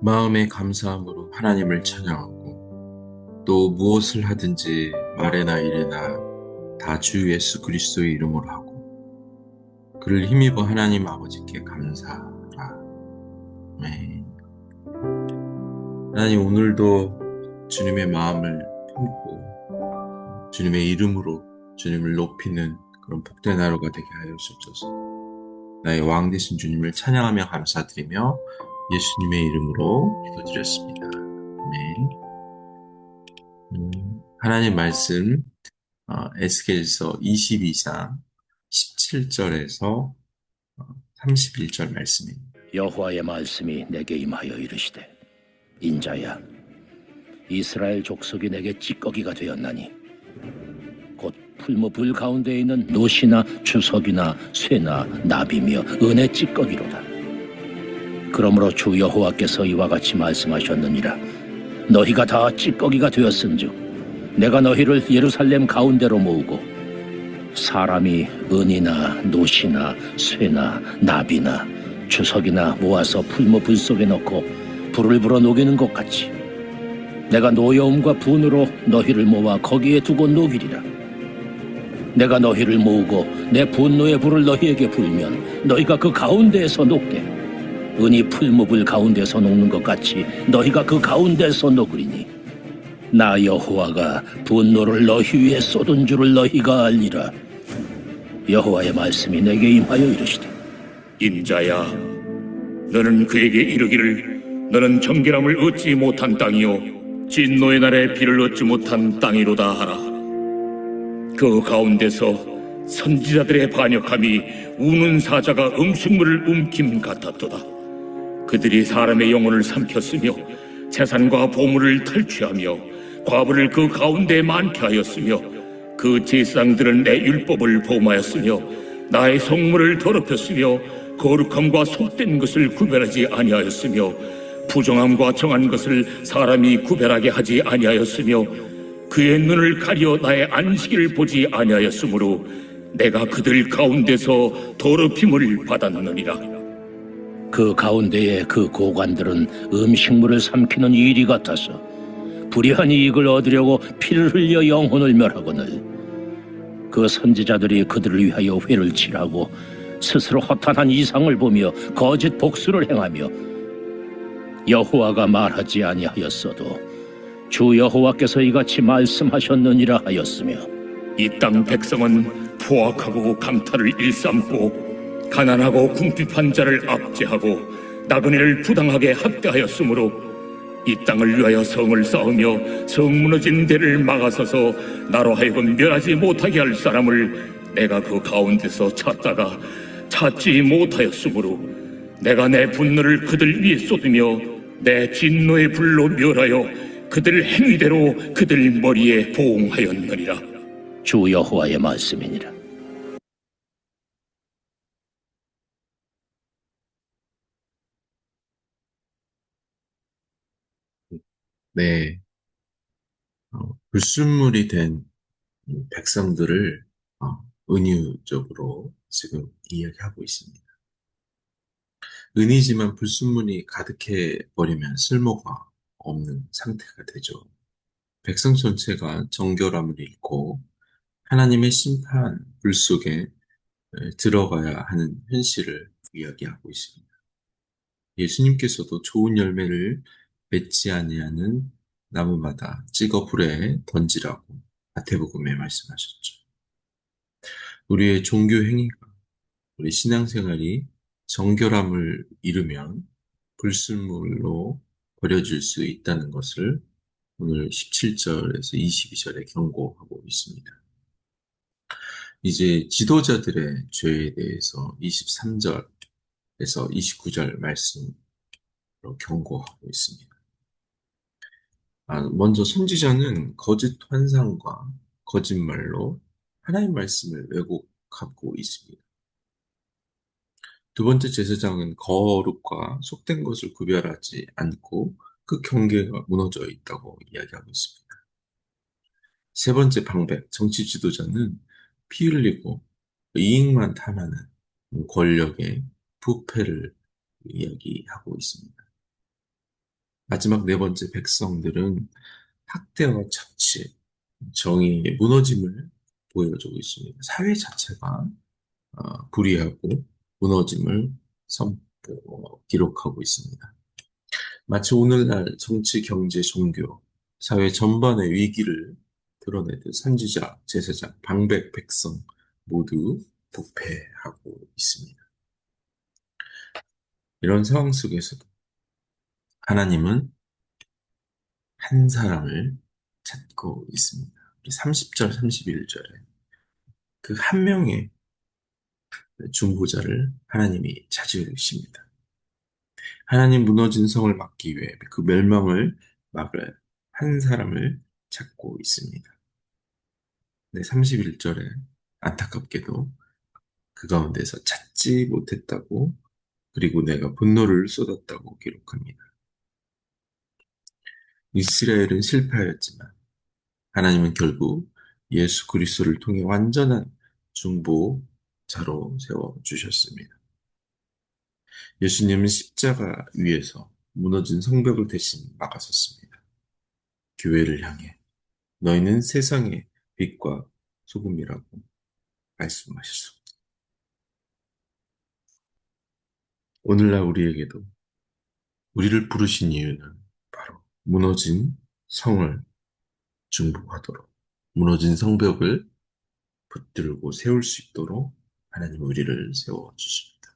마음의 감사함으로 하나님을 찬양하고 또 무엇을 하든지 말에나 일에나 다 주 예수 그리스도의 이름으로 하고 그를 힘입어 하나님 아버지께 감사하라. 네. 하나님 오늘도 주님의 마음을 품고 주님의 이름으로 주님을 높이는 그런 복된 하루가 되게 하여 주옵소서. 나의 왕 되신 주님을 찬양하며 감사드리며 예수님의 이름으로 기도드렸습니다. 아멘. 음, 하나님 말씀 어, 에스겔서 22장 17절에서 31절 말씀입니다. 여호와의 말씀이 내게 임하여 이르시되 인자야 이스라엘 족속이 내게 찌꺼기가 되었나니 곧 풀무 불 가운데 있는 노시나 주석이나 쇠나 나비며 은의 찌꺼기로다. 그러므로 주 여호와께서 이와 같이 말씀하셨느니라. 너희가 다 찌꺼기가 되었은즉 내가 너희를 예루살렘 가운데로 모으고 사람이 은이나 노시나 쇠나 나비나 주석이나 모아서 풀무 불 속에 넣고 불을 불어 녹이는 것 같이 내가 노여움과 분으로 너희를 모아 거기에 두고 녹이리라 내가 너희를 모으고 내 분노의 불을 너희에게 불면 너희가 그 가운데에서 녹게. 은이 풀무불 가운데서 녹는 것 같이 너희가 그 가운데서 녹으리니 나 여호와가 분노를 너희 위에 쏟은 줄을 너희가 알리라. 여호와의 말씀이 내게 임하여 이르시되 인자야, 너는 그에게 이르기를 너는 정결함을 얻지 못한 땅이요. 진노의 날에 비를 얻지 못한 땅이로다 하라. 그 가운데서 선지자들의 반역함이 우는 사자가 음식물을 움킴 같았도다. 그들이 사람의 영혼을 삼켰으며 재산과 보물을 탈취하며 과부를 그 가운데 많게 하였으며 그 제사장들은 내 율법을 범하였으며 나의 성물을 더럽혔으며 거룩함과 속된 것을 구별하지 아니하였으며 부정함과 정한 것을 사람이 구별하게 하지 아니하였으며 그의 눈을 가려 나의 안식일을 보지 아니하였으므로 내가 그들 가운데서 더럽힘을 받았느니라. 그 가운데에 그 고관들은 음식물을 삼키는 일이 같아서 불의한 이익을 얻으려고 피를 흘려 영혼을 멸하거늘 그 선지자들이 그들을 위하여 회를 칠하고 스스로 허탄한 이상을 보며 거짓 복수를 행하며 여호와가 말하지 아니하였어도 주 여호와께서 이같이 말씀하셨느니라 하였으며 이 땅 백성은 포악하고 강탈을 일삼고 가난하고 궁핍한 자를 압제하고 나그네를 부당하게 학대하였으므로 이 땅을 위하여 성을 쌓으며 성 무너진 데를 막아서서 나로 하여금 멸하지 못하게 할 사람을 내가 그 가운데서 찾다가 찾지 못하였으므로 내가 내 분노를 그들 위에 쏟으며 내 진노의 불로 멸하여 그들 행위대로 그들 머리에 보응하였느니라 주 여호와의 말씀이니라 네. 어, 불순물이 된 백성들을 어, 은유적으로 지금 이야기하고 있습니다. 은이지만 불순물이 가득해 버리면 쓸모가 없는 상태가 되죠. 백성 전체가 정결함을 잃고 하나님의 심판 불 속에 들어가야 하는 현실을 이야기하고 있습니다. 예수님께서도 좋은 열매를 맺지 아니하는 나무마다 찍어 불에 던지라고 마태복음에 말씀하셨죠. 우리의 종교 행위가 우리 신앙생활이 정결함을 잃으면 불순물로 버려질 수 있다는 것을 오늘 17절에서 22절에 경고하고 있습니다. 이제 지도자들의 죄에 대해서 23절에서 29절 말씀으로 경고하고 있습니다. 아, 먼저 선지자는 거짓 환상과 거짓말로 하나님 말씀을 왜곡하고 있습니다. 두 번째 제사장은 거룩과 속된 것을 구별하지 않고 그 경계가 무너져 있다고 이야기하고 있습니다. 세 번째 방백, 정치 지도자는 피 흘리고 이익만 탐하는 권력의 부패를 이야기하고 있습니다. 마지막 네 번째 백성들은 학대와 착취, 정의의 무너짐을 보여주고 있습니다. 사회 자체가 어, 불의하고 무너짐을 선포, 기록하고 있습니다. 마치 오늘날 정치, 경제, 종교, 사회 전반의 위기를 드러내듯 선지자, 제사장, 방백, 백성 모두 부패하고 있습니다. 이런 상황 속에서도 하나님은 한 사람을 찾고 있습니다. 30절, 31절에 그 한 명의 중보자를 하나님이 찾으십니다. 하나님 무너진 성을 막기 위해 그 멸망을 막을 한 사람을 찾고 있습니다. 네, 31절에 안타깝게도 그 가운데서 찾지 못했다고 그리고 내가 분노를 쏟았다고 기록합니다. 이스라엘은 실패하였지만 하나님은 결국 예수 그리스도를 통해 완전한 중보 자로 세워 주셨습니다. 예수님은 십자가 위에서 무너진 성벽을 대신 막아섰습니다. 교회를 향해 너희는 세상의 빛과 소금이라고 말씀하셨습니다. 오늘날 우리에게도 우리를 부르신 이유는 바로 무너진 성을 중보하도록 무너진 성벽을 붙들고 세울 수 있도록 하나님 우리를 세워 주십니다.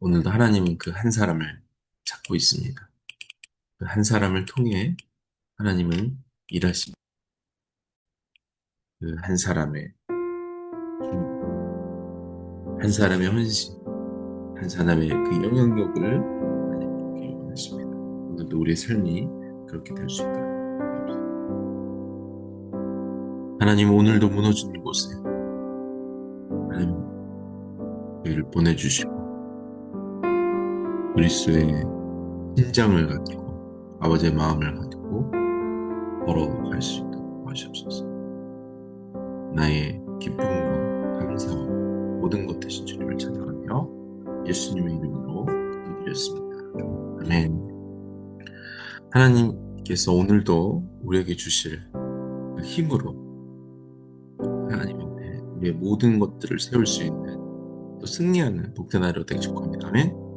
오늘도 하나님은 그 한 사람을 찾고 있습니다. 그 한 사람을 통해 하나님은 일하십니다. 그 한 사람의 한 사람의 헌신, 한 사람의 그 영향력을 하나님께 원하십니다. 오늘도 우리의 삶이 그렇게 될 수 있도록 하나님 오늘도 무너진 곳에 저희를 보내주시고 그리스도의 심장을 가지고 아버지의 마음을 가지고 걸어갈 수 있도록 하시옵소서. 나의 기쁨과 감사와 모든 것 되신 주님을 찬양하며 예수님의 이름으로 기도드렸습니다. 아멘. 하나님께서 오늘도 우리에게 주실 그 힘으로 하나님 앞에 우리의 모든 것들을 세울 수 있는 또 승리하는 하루 되기 축복합니다. 아멘.